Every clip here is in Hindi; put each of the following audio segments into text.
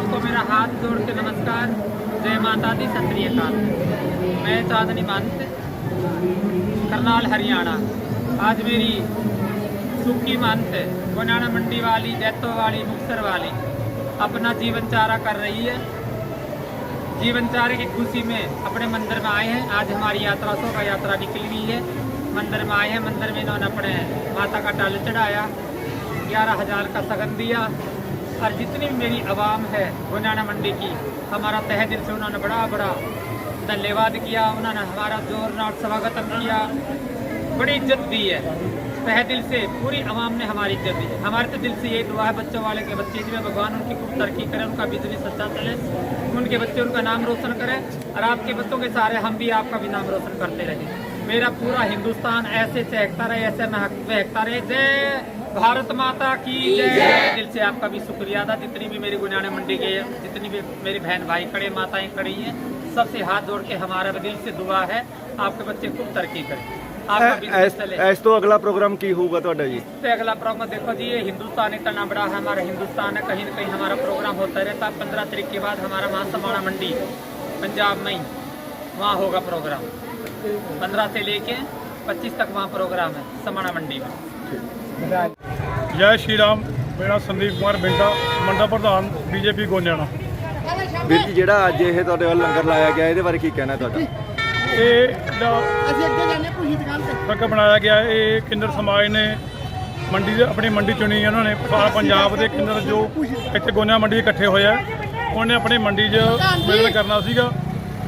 सबको मेरा हाथ जोड़ के नमस्कार। जय माता दी, सत मैं चांदनी महंत, करनाल, हरियाणा। आज मेरी सुखी महंत गुनाना मंडी वाली, जैतो वाली, मुक्सर वाली, अपना जीवन चारा कर रही है। जीवन चारे की खुशी में अपने मंदिर में आए हैं। आज हमारी यात्रा, शोभा यात्रा निकली हुई है। मंदिर में आए हैं। मंदिर में इन्होंने अपने माता का टल चढ़ाया, ग्यारह हज़ार का सगन दिया। और जितनी भी मेरी आवाम है गुनाना मंडी की, हमारा तह दिल से उन्होंने बड़ा बड़ा धन्यवाद किया, उन्होंने हमारा जोरदार स्वागत किया। बड़ी इज़्ज़त दी है। तह दिल से, पूरी आवाम ने हमारी इज़्ज़त दी है। हमारे तो दिल से यही दुआ है, बच्चों वाले के बच्चे जिसमें भगवान उनकी खूब तरक्की करें, उनका बिज़नेस अच्छा चले, उनके बच्चे उनका नाम रोशन करें, और आपके बच्चों के सहारे हम भी आपका भी नाम रोशन करते रहे। मेरा पूरा हिंदुस्तान ऐसे चहकता रहे ऐसे महक महकता रहे जय भारत माता की जय दिल से आपका भी शुक्रिया था जितनी भी मेरी गुनियाना मंडी के जितनी भी मेरी बहन भाई खड़े माताएं खड़ी हैं सबसे हाथ जोड़ के हमारा भी दिल से दुआ है आपके बच्चे खूब तरक्की करें आपका बिजनेस चले ਇਸ ਤੋਂ ਅਗਲਾ ਪ੍ਰੋਗਰਾਮ ਕੀ ਹੋਊਗਾ ਤੁਹਾਡਾ ਜੀ पे अगला प्रोग्राम देखो जी ये हिंदुस्तान इतना बड़ा है हमारा हिंदुस्तान है कहीं न कहीं हमारा प्रोग्राम होता रहता है पंद्रह तारीख के बाद हमारा वहाँ समाना मंडी पंजाब में ही वहाँ होगा प्रोग्राम पंद्रह से लेके पच्चीस तक वहाँ प्रोग्राम है समाना मंडी में ਜੈ ਸ਼੍ਰੀ ਰਾਮ ਮੇਰਾ ਸੰਦੀਪ ਕੁਮਾਰ ਬਿੰਡਾ ਮੰਡਾ ਪ੍ਰਧਾਨ ਬੀਜੇਪੀ ਗੋਨਿਆਣਾ ਵੀਰ ਜੀ ਜਿਹੜਾ ਅੱਜ ਇਹ ਤੁਹਾਡੇ ਵੱਲ ਲੰਗਰ ਲਾਇਆ ਗਿਆ ਇਹਦੇ ਬਾਰੇ ਕੀ ਕਹਿਣਾ ਤੁਹਾਡਾ ਇਹ ਜਿਹੜਾ ਅਸੀਂ ਅੱਗੇ ਜਾਂਦੇ ਪੂਜੀ ਦੁਕਾਨ ਤੇ ਟਰੱਕ ਬਣਾਇਆ ਗਿਆ ਹੈ, ਇਹ ਕਿੰਨਰ ਸਮਾਜ ਨੇ ਮੰਡੀ ਦੇ ਆਪਣੀ ਮੰਡੀ ਚੁਣੀ ਹੈ ਉਹਨਾਂ ਨੇ ਸਾਰਾ ਪੰਜਾਬ ਦੇ ਕਿੰਨਰ ਜੋ ਇੱਥੇ ਗੋਨਿਆ ਮੰਡੀ ਇਕੱਠੇ ਹੋਏ ਆ ਉਹਨੇ ਆਪਣੀ ਮੰਡੀ 'ਚ ਮਿਲਣ ਕਰਨਾ ਸੀਗਾ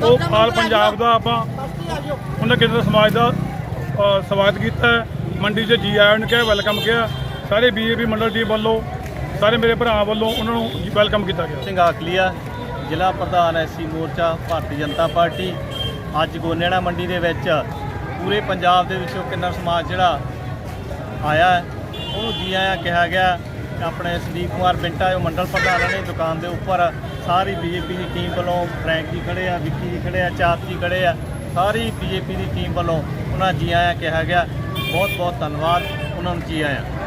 ਉਹ ਆਲ ਪੰਜਾਬ ਦਾ ਆਪਾਂ ਉਹਨਾਂ ਕਿੰਨਰ ਸਮਾਜ ਦਾ ਸਵਾਗਤ ਕੀਤਾ। ਮੰਡੀ 'ਚ ਜੀ ਆਇਆਂ ਨੂੰ ਕਿਹਾ ਵੈਲਕਮ ਕਿਹਾ। ਸਾਰੇ ਬੀਜੇਪੀ ਮੰਡਲ ਟੀਮ ਵੱਲੋਂ ਸਾਰੇ ਮੇਰੇ ਭਰਾਵਾਂ ਵੱਲੋਂ ਉਹਨਾਂ ਨੂੰ ਵੈਲਕਮ ਕੀਤਾ ਗਿਆ। ਸਿੰਘ ਆਖਲੀਆ ਜ਼ਿਲ੍ਹਾ ਪ੍ਰਧਾਨ ਐਸੀ ਮੋਰਚਾ ਭਾਰਤੀ ਜਨਤਾ ਪਾਰਟੀ। ਅੱਜ ਗੋਨੇੜਾ ਮੰਡੀ ਦੇ ਵਿੱਚ ਪੂਰੇ ਪੰਜਾਬ ਦੇ ਵਿੱਚੋਂ ਕਿੰਨਰ ਸਮਾਜ ਜਿਹੜਾ ਆਇਆ ਹੈ, ਉਹਨੂੰ ਜੀ ਆਇਆਂ ਕਿਹਾ ਗਿਆ। ਆਪਣੇ ਸੰਦੀਪ ਕੁਮਾਰ ਬਿੰਟਾ ਜੋ ਮੰਡਲ ਪ੍ਰਧਾਨ ਨੇ ਦੁਕਾਨ ਦੇ ਉੱਪਰ ਸਾਰੀ ਬੀਜੇਪੀ ਦੀ ਟੀਮ ਵੱਲੋਂ ਫਰੈਂਕ ਜੀ ਖੜੇ ਆ ਵਿੱਕੀ ਜੀ ਖੜੇ ਆ ਚਾਪ ਜੀ ਖੜੇ ਆ। ਸਾਰੀ ਬੀਜੇਪੀ ਦੀ ਟੀਮ ਵੱਲੋਂ ਉਹਨਾਂ ਜੀ ਆਇਆਂ ਕਿਹਾ ਗਿਆ। ਬਹੁਤ ਬਹੁਤ ਧੰਨਵਾਦ। ਉਹਨਾਂ ਨੂੰ ਜੀ ਆਇਆਂ।